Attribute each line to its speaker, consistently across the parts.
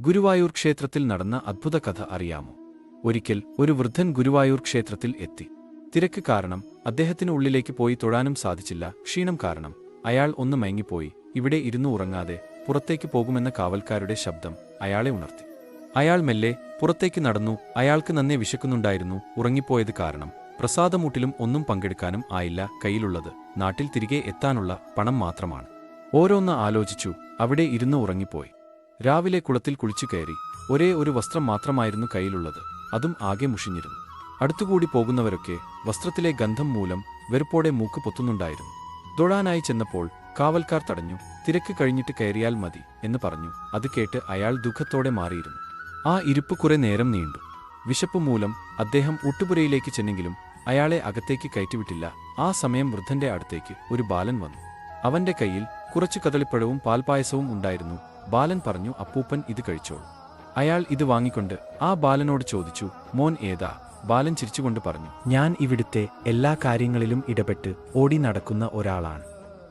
Speaker 1: ഗുരുവായൂർ ക്ഷേത്രത്തിൽ നടന്ന അദ്ഭുത കഥ അറിയാമോ? ഒരിക്കൽ ഒരു വൃദ്ധൻ ഗുരുവായൂർ ക്ഷേത്രത്തിൽ എത്തി. തിരക്ക് കാരണം അദ്ദേഹത്തിന് ഉള്ളിലേക്ക് പോയി തൊഴാനും സാധിച്ചില്ല. ക്ഷീണം കാരണം അയാൾ ഒന്ന് മയങ്ങിപ്പോയി. ഇവിടെ ഇരുന്നു ഉറങ്ങാതെ പുറത്തേക്ക് പോകുമെന്ന കാവൽക്കാരുടെ ശബ്ദം അയാളെ ഉണർത്തി. അയാൾ മെല്ലെ പുറത്തേക്ക് നടന്നു. അയാൾക്ക് നന്നേ വിശക്കുന്നുണ്ടായിരുന്നു. ഉറങ്ങിപ്പോയത് കാരണം പ്രസാദമൂട്ടിലും ഒന്നും പങ്കെടുക്കാനും ആയില്ല. കയ്യിലുള്ളത് നാട്ടിൽ തിരികെ എത്താനുള്ള പണം മാത്രമാണ്. ഓരോന്ന് ആലോചിച്ചു. അവിടെ ഇരുന്ന് ഉറങ്ങിപ്പോയി. രാവിലെ കുളത്തിൽ കുളിച്ചു കയറി ഒരേ ഒരു വസ്ത്രം മാത്രമായിരുന്നു കയ്യിലുള്ളത്. അതും ആകെ മുഷിഞ്ഞിരുന്നു. അടുത്തുകൂടി പോകുന്നവരൊക്കെ വസ്ത്രത്തിലെ ഗന്ധം മൂലം വെറുപ്പോടെ മൂക്ക് പൊത്തുന്നുണ്ടായിരുന്നു. തൊഴാനായി ചെന്നപ്പോൾ കാവൽക്കാർ തടഞ്ഞു തിരക്ക് കഴിഞ്ഞിട്ട് കയറിയാൽ മതി എന്ന് പറഞ്ഞു. അത് കേട്ട് അയാൾ ദുഃഖത്തോടെ മാറിയിരുന്നു. ആ ഇരുപ്പ് കുറെ നേരം നീണ്ടു. വിശപ്പ് മൂലം അദ്ദേഹം ഊട്ടുപുരയിലേക്ക് ചെന്നെങ്കിലും അയാളെ അകത്തേക്ക് കയറ്റിവിട്ടില്ല. ആ സമയം വൃദ്ധന്റെ അടുത്തേക്ക് ഒരു ബാലൻ വന്നു. അവന്റെ കയ്യിൽ കുറച്ചു കദളിപ്പഴവും പാൽപായസവും ഉണ്ടായിരുന്നു. ബാലൻ പറഞ്ഞു അപ്പൂപ്പൻ ഇത് കഴിച്ചോ? അയാൾ ഇത് വാങ്ങിക്കൊണ്ട് ആ ബാലനോട് ചോദിച്ചു മോൻ ഏതാ? ബാലൻ ചിരിച്ചുകൊണ്ട് പറഞ്ഞു
Speaker 2: ഞാൻ ഇവിടുത്തെ എല്ലാ കാര്യങ്ങളിലും ഇടപെട്ട് ഓടി നടക്കുന്ന ഒരാളാണ്.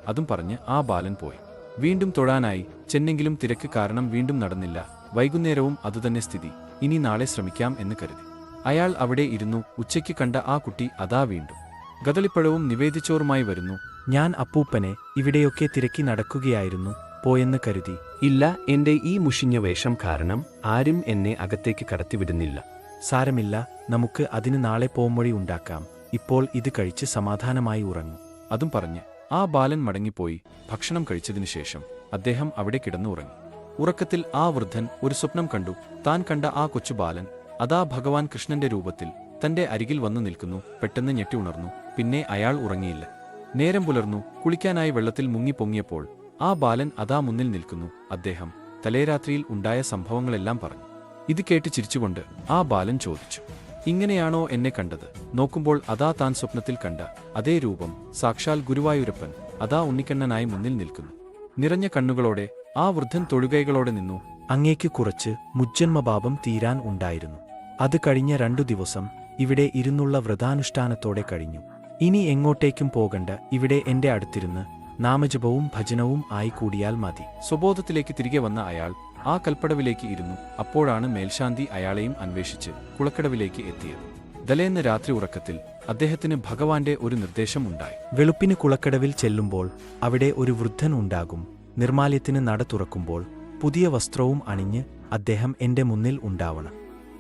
Speaker 1: അതും പറഞ്ഞ് ആ ബാലൻ പോയി. വീണ്ടും തൊഴാനായി ചെന്നെങ്കിലും തിരക്ക് കാരണം വീണ്ടും നടന്നില്ല. വൈകുന്നേരവും അതുതന്നെ സ്ഥിതി. ഇനി നാളെ ശ്രമിക്കാം എന്ന് കരുതി. അയാൾ അവിടെ ഇരുന്നു ഉച്ചയ്ക്ക് കണ്ട ആ കുട്ടി അതാ വീണ്ടും. ഗതളിപ്പഴവും നിവേദിച്ചോറുമായി വരുന്നു.
Speaker 2: ഞാൻ അപ്പൂപ്പനെ ഇവിടെയൊക്കെ തിരക്കി നടക്കുകയായിരുന്നു. പോയെന്ന് കരുതി.
Speaker 3: ഇല്ല എന്റെ ഈ മുഷിഞ്ഞ വേഷം കാരണം ആരും എന്നെ അകത്തേക്ക് കടത്തിവിടുന്നില്ല.
Speaker 2: സാരമില്ല നമുക്ക് അതിന് നാളെ പോംവഴി ഉണ്ടാക്കാം. ഇപ്പോൾ ഇത് കഴിച്ച് സമാധാനമായി ഉറങ്ങും.
Speaker 1: അതും പറഞ്ഞ് ആ ബാലൻ മടങ്ങിപ്പോയി. ഭക്ഷണം കഴിച്ചതിനു ശേഷം അദ്ദേഹം അവിടെ കിടന്നു ഉറങ്ങി. ഉറക്കത്തിൽ ആ വൃദ്ധൻ ഒരു സ്വപ്നം കണ്ടു. താൻ കണ്ട ആ കൊച്ചു ബാലൻ അതാ ഭഗവാൻ കൃഷ്ണന്റെ രൂപത്തിൽ തന്റെ അരികിൽ വന്നു നിൽക്കുന്നു പെട്ടെന്ന് ഞെട്ടി ഉണർന്നു. പിന്നെ അയാൾ ഉറങ്ങിയില്ല. നേരം പുലർന്നു. കുളിക്കാനായി വെള്ളത്തിൽ മുങ്ങിപ്പൊങ്ങിയപ്പോൾ ആ ബാലൻ അതാ മുന്നിൽ നിൽക്കുന്നു അദ്ദേഹം തലേരാത്രിയിൽ ഉണ്ടായ സംഭവങ്ങളെല്ലാം പറഞ്ഞു. ഇത് കേട്ട് ചിരിച്ചുകൊണ്ട് ആ ബാലൻ ചോദിച്ചു ഇങ്ങനെയാണോ എന്നെ കണ്ടത്? നോക്കുമ്പോൾ അതാ താൻ സ്വപ്നത്തിൽ കണ്ട അതേ രൂപം സാക്ഷാൽ ഗുരുവായൂരപ്പൻ അതാ ഉണ്ണിക്കണ്ണനായി മുന്നിൽ നിൽക്കുന്നു. നിറഞ്ഞ കണ്ണുകളോടെ ആ വൃദ്ധൻ തൊഴുകൈകളോടെ നിന്നു.
Speaker 2: അങ്ങേക്ക് കുറച്ച് മുജ്ജന്മപാപം തീരാൻ ഉണ്ടായിരുന്നു. അത് കഴിഞ്ഞ രണ്ടു ദിവസം ഇവിടെ ഇരുന്നുള്ള വ്രതാനുഷ്ഠാനത്തോടെ കഴിഞ്ഞു. ഇനി എങ്ങോട്ടേക്കും പോകണ്ട ഇവിടെ എന്റെ അടുത്തിരുന്ന് നാമജപവും ഭജനവും ആയി കൂടിയാൽ മതി.
Speaker 1: സ്വബോധത്തിലേക്ക് തിരികെ വന്ന അയാൾ ആ കൽപ്പടവിലേക്ക് ഇരുന്നു. അപ്പോഴാണ് മേൽശാന്തി അയാളെയും അന്വേഷിച്ച് കുളക്കടവിലേക്ക് എത്തിയത്. ദലേന്ന് രാത്രി ഉറക്കത്തിൽ അദ്ദേഹത്തിന് ഭഗവാന്റെ ഒരു നിർദ്ദേശം ഉണ്ടായി.
Speaker 2: വെളുപ്പിന് കുളക്കടവിൽ ചെല്ലുമ്പോൾ അവിടെ ഒരു വൃദ്ധൻ ഉണ്ടാകും. നിർമാല്യത്തിന് നട തുറക്കുമ്പോൾ പുതിയ വസ്ത്രവും അണിഞ്ഞ് അദ്ദേഹം എന്റെ മുന്നിൽ ഉണ്ടാവണം.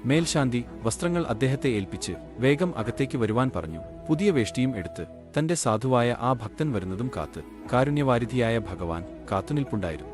Speaker 1: മേൽശാന്തി വസ്ത്രങ്ങൾ അദ്ദേഹത്തെ ഏൽപ്പിച്ച് വേഗം അകത്തേക്ക് വരുവാൻ പറഞ്ഞു. പുതിയ വേഷ്ടിയും എടുത്ത് തന്റെ സാധുവായ ആ ഭക്തൻ വരുന്നതും കാത്ത്. കാരുണ്യവാരിധിയായ ഭഗവാൻ കാത്തുനിൽപ്പുണ്ടായിരുന്നു.